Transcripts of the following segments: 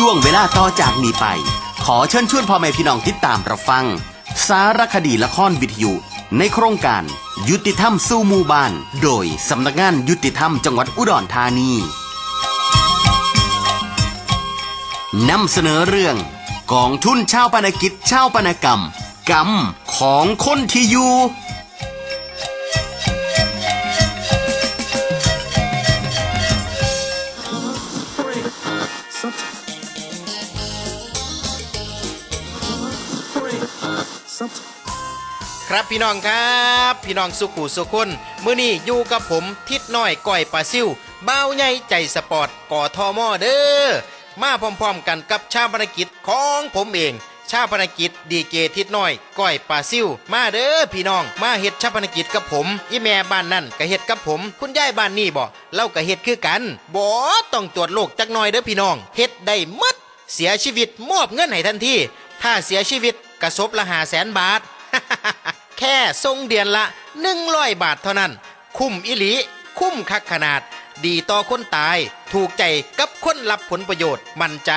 ช่วงเวลาต่อจากนี้ไป ขอเชิญชวนพ่อแม่พี่น้องติดตามรับฟัง สารคดีละครวิทยุ ในโครงการ ยุติธรรมสู้หมู่บ้าน โดยสำนักงานยุติธรรมจังหวัดอุดรธานีนำเสนอเรื่อง กองทุนชาวปนกิจชาวปนกรรม กรรมของคนที่อยู่ ครับพี่น้องครับพี่น้องสุขุสุคนมื้อนี้อยู่กับผมทิดน้อยก้อยปลาซิวเบ้าใหญ่ใจสปอร์ตก่อทอมอเด้อมาพร้อมๆกันกับชาปนกิจของผมเอง ชาปนกิจดีเกทิดน้อยก้อยปลาซิวมาเด้อพี่น้อง มาเฮ็ดชาปนกิจกับผมอีแม่บ้านนั่นก็เฮ็ดกับผม คุณยายบ้านนี่บ่เล่าก็เฮ็ดคือกันบ่ต้องตรวจโรคจักหน่อยเด้อพี่น้องเฮ็ดได้หมดเสียชีวิตมอบเงินให้ทันทีถ้าเสียชีวิต กระสบละหาแสนบาท แค่ทรงเดือนละ100บาทเท่านั้น คุ้มอิลี คุ้มคักขนาด ดีต่อคนตาย ถูกใจกับคนรับผลประโยชน์ มั่นใจ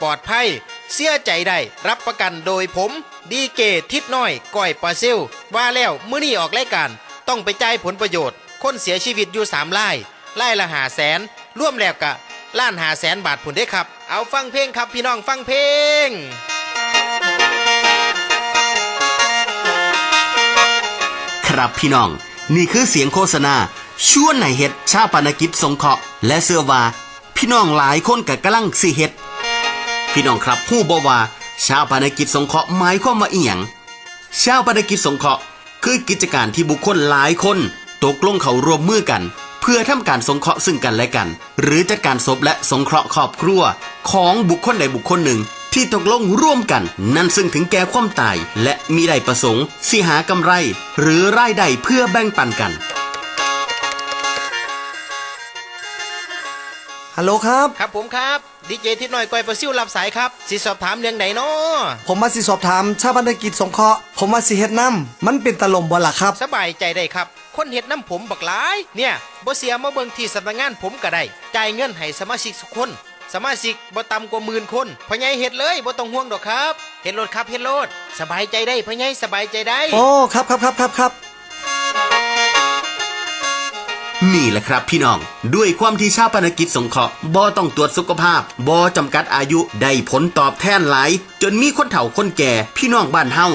ปลอดภัย เสียใจได้ รับประกันโดยผม ดีเกทิดน้อยก้อยปลาซิลว่าแล้วมื้อนี้ออกรายการ ต้องไปจ่ายผลประโยชน์ คนเสียชีวิตอยู่สามไล่ไล่ละหาแสนร่วมแล้วกะล้านหาแสนบาทผลได้ครับ เอาฟังเพลงครับพี่น้องฟังเพลง ครับพี่น้อง นี่คือเสียงโฆษณาชวนให้เฮ็ดชาปนกิจสงเคราะห์และเสื้อว่า พี่น้องหลายคนกับกำลังสิเฮ็ด พี่น้องครับผู้บ่ว่า ชาปนกิจสงเคราะห์หมายความว่าอีหยังชาปนกิจสงเคราะห์คือกิจการที่บุคคลหลายคนตกลงเขารวมมือกัน เพื่อทำการสงเคราะห์ซึ่งกันและกัน หรือจัดการศพและสงเคราะห์ครอบครัว ของบุคคลใดบุคคลหนึ่ง ที่ตกลงร่วมกัน นั่นซึ่งถึงแก่ความตาย และมีได้ประสงค์สิหากำไร หรือรายได้เพื่อแบ่งปันกันฮัลโหลครับ ครับผมครับดีเจทิดน้อยก้อยปลาซิวรับสายครับสิสอบถามเรื่องไหนเนาะผมมาสิสอบถามชาบันกิจสงเคราะห์ผมมาสิเฮ็ดน้ำมันเป็นตลมบ่ล่ะครับ สบายใจได้ครับ คนเห็ดน้ำผมบักหลาย เนี่ยบ่เสียมาเบิ่งที่สำนักงานผมก็ได้จ่ายเงินให้สมาชิกทุกคน สมาชิกบ่ต่ำกว่าหมื่นคนพ่อใหญ่เฮ็ดเลยบ่ต้องห่วงดอกครับเฮ็ดโลดครับเฮ็ดโลดสบายใจได้พ่อใหญ่สบายใจได้ โอ้ครับครับครับครับครับนี่แหละครับพี่น้อง ด้วยความที่ชาปนกิจสงเคราะห์บ่ต้องตรวจสุขภาพบ่จำกัดอายุได้ผลตอบแทนหลาย จนมีคนเฒ่าคนแก่ พี่น้องบ้านเฮา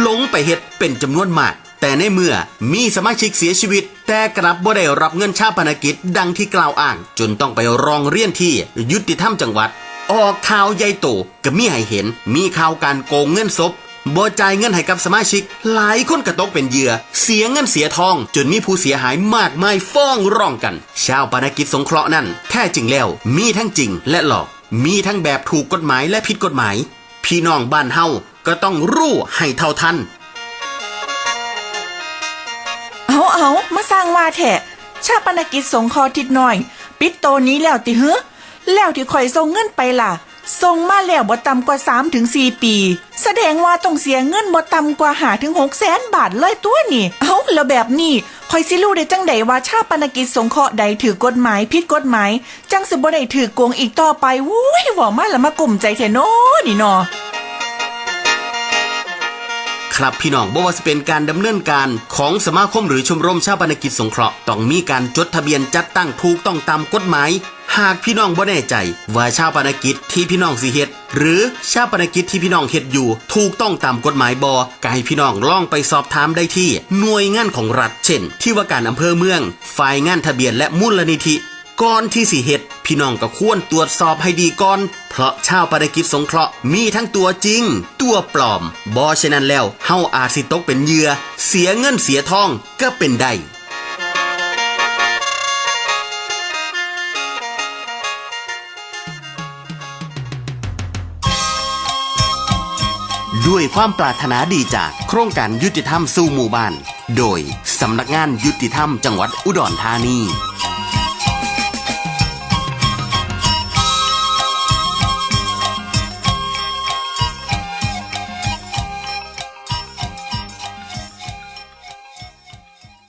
หลงไปเฮ็ดเป็นจำนวนมาก แต่ในเมื่อมีสมาชิกเสียชีวิต แต่กลับบ่ได้รับเงินชาปนกิจดังที่กล่าวอ้าง จนต้องไปร้องเรียนที่ยุติธรรมจังหวัด ออกข่าวใหญ่โตก็มีให้เห็น มีข่าวการโกงเงินศพบ่จ่ายเงินให้กับสมาชิก หลายคนกระตกเป็นเหยื่อ เสียเงินเสียทอง จนมีผู้เสียหายมากมายฟ้องร้องกัน ชาวปนกิจสงเคราะห์นั้นแท้จริงแล้ว มีทั้งจริงและหลอก มีทั้งแบบถูกกฎหมายและผิดกฎหมาย พี่น้องบ้านเฮาก็ต้องรู้ให้เท่าทัน เอาเอามาสร้างว่าแถะชาปนกิจสงคราะห์ทิดหน่อย ปิดโตนี้แล้วติเฮ้แล้วที่ข่อยส่งเงินไปล่ะส่งมาแล้วบ่ต่ำกว่า3ถึง4ปี แสดงว่าต้องเสียเงินบ่ต่ำกว่า5ถึง6แสนบาทเลยตัวนี่ เอาแล้วแบบนี้ข่อยสิรู้ได้จังใดว่าชาปนกิจสงเคราะห์ใดถือกฎหมายผิดกฎหมาย จังสิบ่ได้ถือโกงอีกต่อไปวุ้ยว่ามาล้วมากลุ่มใจแท้โนนี่เนาะ ครับพี่น้องบ่ว่าจะเป็นการดำเนินการของสมาคมหรือชมรมชาปนกิจสงเคราะห์ต้องมีการจดทะเบียนจัดตั้งถูกต้องตามกฎหมาย หากพี่น้องบ่แน่ใจ ว่าชาปนกิจที่พี่น้องสิเฮ็ดหรือชาปนกิจที่พี่น้องเฮ็ดอยู่ ถูกต้องตามกฎหมายบ่ก็ให้พี่น้องลองไปสอบถามได้ที่หน่วยงานของรัฐ เช่น ที่ว่าการอำเภอเมือง ฝ่ายงานทะเบียนและมูลนิธิก่อนที่สิเฮ็ด พี่น้องก็ควรตรวจสอบให้ดีก่อน เพราะชาวปนกิจสงเคราะห์มีทั้งตัวจริง ตัวปลอมบอฉะนั้นแล้วเฮาอาจสิตกเป็นเหยื่อ เสียเงินเสียทองก็เป็นได้ด้วยความปรารถนาดีจากโครงการยุติธรรมสู่หมู่บ้าน โดยสำนักงานยุติธรรมจังหวัดอุดรธานี